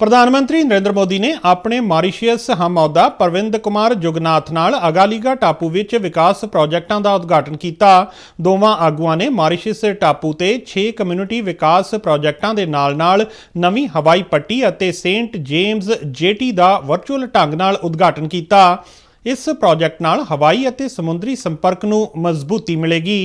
ਪ੍ਰਧਾਨ ਮੰਤਰੀ ਨਰਿੰਦਰ ਮੋਦੀ ਨੇ ਆਪਣੇ ਮਾਰੀਸ਼ੀਅਸ ਹਮਅਹੁਦਾ ਪ੍ਰਵਿੰਦ ਕੁਮਾਰ ਜੁਗਨਾਥ ਨਾਲ ਅਗਾਲੀਗਾ ਟਾਪੂ ਵਿੱਚ ਵਿਕਾਸ ਪ੍ਰੋਜੈਕਟਾਂ ਦਾ ਉਦਘਾਟਨ ਕੀਤਾ। ਦੋਵਾਂ ਆਗੂਆਂ ਨੇ ਮਾਰੀਸ਼ੀਅਸ ਟਾਪੂ ਤੇ 6 ਕਮਿਊਨਿਟੀ ਵਿਕਾਸ ਪ੍ਰੋਜੈਕਟਾਂ ਦੇ ਨਾਲ-ਨਾਲ ਨਵੀਂ ਹਵਾਈ ਪੱਟੀ ਅਤੇ ਸੇਂਟ ਜੇਮਸ ਜੇਟੀ ਦਾ ਵਰਚੁਅਲ ਢੰਗ ਨਾਲ ਉਦਘਾਟਨ ਕੀਤਾ। ਇਸ ਪ੍ਰੋਜੈਕਟ ਨਾਲ ਹਵਾਈ ਅਤੇ ਸਮੁੰਦਰੀ ਸੰਪਰਕ ਨੂੰ ਮਜ਼ਬੂਤੀ ਮਿਲੇਗੀ।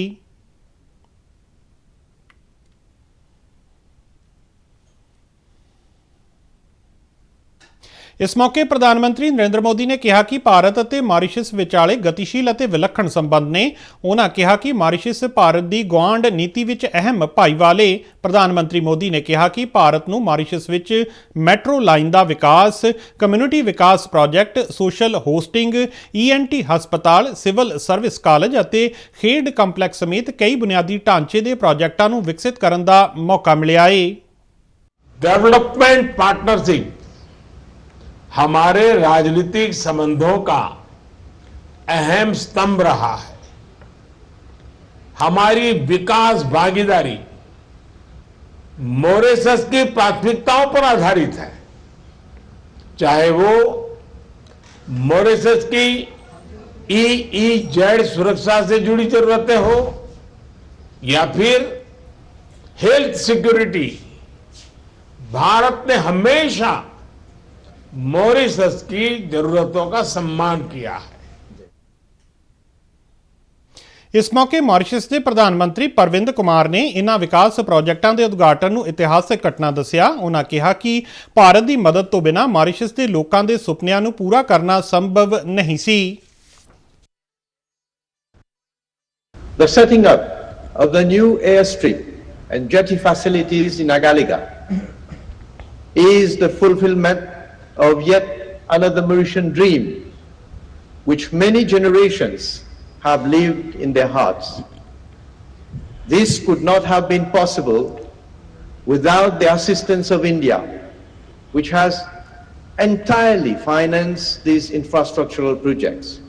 ਇਸ ਮੌਕੇ ਪ੍ਰਧਾਨ ਮੰਤਰੀ ਨਰਿੰਦਰ ਮੋਦੀ ਨੇ ਕਿਹਾ ਕਿ ਭਾਰਤ ਅਤੇ ਮਾਰੀਸ਼ਸ ਵਿਚਾਲੇ ਗਤੀਸ਼ੀਲ ਅਤੇ ਵਿਲੱਖਣ ਸੰਬੰਧ ਨੇ। ਉਹਨਾਂ ਕਿਹਾ ਕਿ ਮਾਰੀਸ਼ਸ ਭਾਰਤ ਦੀ ਗਵਾਂਡ ਨੀਤੀ ਵਿੱਚ ਅਹਿਮ ਭਾਈਵਾਲੇ ਪ੍ਰਧਾਨ ਮੰਤਰੀ ਮੋਦੀ ਨੇ ਕਿਹਾ ਕਿ ਭਾਰਤ ਨੂੰ ਮਾਰੀਸ਼ਸ ਵਿੱਚ ਮੈਟਰੋ ਲਾਈਨ ਦਾ ਵਿਕਾਸ, ਕਮਿਊਨਿਟੀ ਵਿਕਾਸ ਪ੍ਰੋਜੈਕਟ, ਸੋਸ਼ਲ ਹੋਸਟਿੰਗ ਈਐਨਟੀ ਹਸਪਤਾਲ, ਸਿਵਲ ਸਰਵਿਸ ਕਾਲਜ ਅਤੇ ਖੇਡ ਕੰਪਲੈਕਸ ਸਮੇਤ ਕਈ ਬੁਨਿਆਦੀ ਢਾਂਚੇ ਦੇ ਪ੍ਰੋਜੈਕਟਾਂ ਨੂੰ ਵਿਕਸਿਤ ਕਰਨ ਦਾ ਮੌਕਾ ਮਿਲਿਆ ਏ। ਡਿਵੈਲਪਮੈਂਟ ਪਾਰਟਨਰਸ਼ਿਪ हमारे राजनीतिक संबंधों का अहम स्तंभ रहा है। हमारी विकास भागीदारी मोरेसस की प्राथमिकताओं पर आधारित है। चाहे वो मोरेसस की ई जेड सुरक्षा से जुड़ी जरूरतें हो या फिर हेल्थ सिक्योरिटी, भारत ने हमेशा मॉरिशस की जरूरतों का सम्मान किया है ਇਸ ਮੌਕੇ ਮਾਰੀਸ਼ਸ ਦੇ ਪ੍ਰਧਾਨ ਮੰਤਰੀ ਪਰਵਿੰਦ ਕੁਮਾਰ ਨੇ ਇਨ੍ਹਾਂ ਵਿਕਾਸ ਪ੍ਰੋਜੈਕਟਾਂ ਦੇ ਉਦਘਾਟਨ ਨੂੰ ਇਤਿਹਾਸਕ ਘਟਨਾ ਦੱਸਿਆ ਉਹਨਾਂ ਕਿਹਾ ਕਿ ਭਾਰਤ ਦੀ ਮਦਦ ਤੋਂ ਬਿਨਾਂ ਮਾਰੀਸ਼ਸ ਦੇ ਲੋਕਾਂ ਦੇ ਸੁਪਨਿਆਂ ਨੂੰ ਪੂਰਾ ਕਰਨਾ ਸੰਭਵ ਨਹੀਂ ਸੀ The setting up of the new airstrip and jetty facilities in Agaliga is the fulfillment of yet another Mauritian dream, which many generations have lived in their hearts. This could not have been possible without the assistance of India, which has entirely financed these infrastructural projects.